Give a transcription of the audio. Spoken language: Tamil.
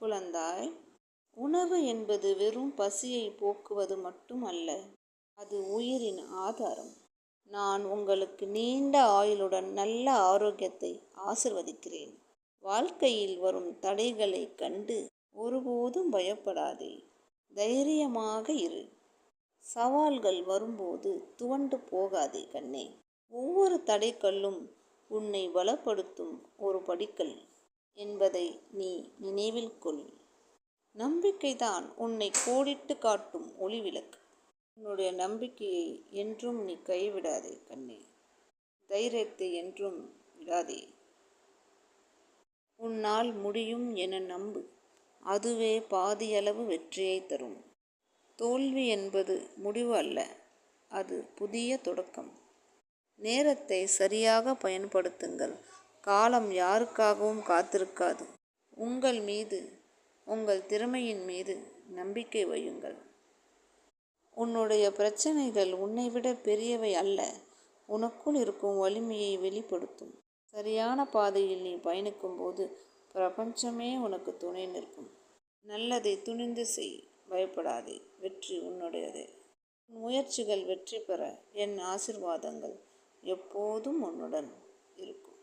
குழந்தாய் உணவு என்பது வெறும் பசியை போக்குவது மட்டும் அல்ல அது உயிரின் ஆதாரம். நான் உங்களுக்கு நீண்ட ஆயுளுடன் நல்ல ஆரோக்கியத்தை ஆசிர்வதிக்கிறேன். வாழ்க்கையில் வரும் தடைகளை கண்டு ஒருபோதும் பயப்படாதே. தைரியமாக இரு. சவால்கள் வரும்போது துவண்டு போகாதே கண்ணே. ஒவ்வொரு தடைக்கல்லும் உன்னை பலப்படுத்தும் ஒரு படிக்கல். என்பதை நீ நினைவில் கொள். நம்பிக்கைதான் உன்னை கோடிட்டு காட்டும் ஒளி விளக்கு உன்னுடைய நம்பிக்கையை என்றும் நீ கைவிடாதே கண்ணே. தைரியத்தை என்றும் விடாதே. உன்னால் முடியும் என நம்பு. அதுவே பாதியளவு வெற்றியை தரும். தோல்வி என்பது முடிவு அல்ல அது புதிய தொடக்கம். நேரத்தை சரியாக பயன்படுத்துங்கள். காலம் யாருக்காகவும் காத்திருக்காது. உங்கள் மீது உங்கள் திறமையின் மீது நம்பிக்கை வையுங்கள். உன்னுடைய பிரச்சனைகள் உன்னை விட பெரியவை அல்ல. உனக்குள் இருக்கும் வலிமையை வெளிப்படுத்தும். சரியான பாதையில் நீ பயணிக்கும் போது பிரபஞ்சமே உனக்கு துணை நிற்கும். நல்லதை துணிந்து செய். பயப்படாதே. வெற்றி உன்னுடையதே. உன் முயற்சிகள் வெற்றி பெற என் ஆசிர்வாதங்கள் எப்போதும் உன்னுடன் இருக்கும்.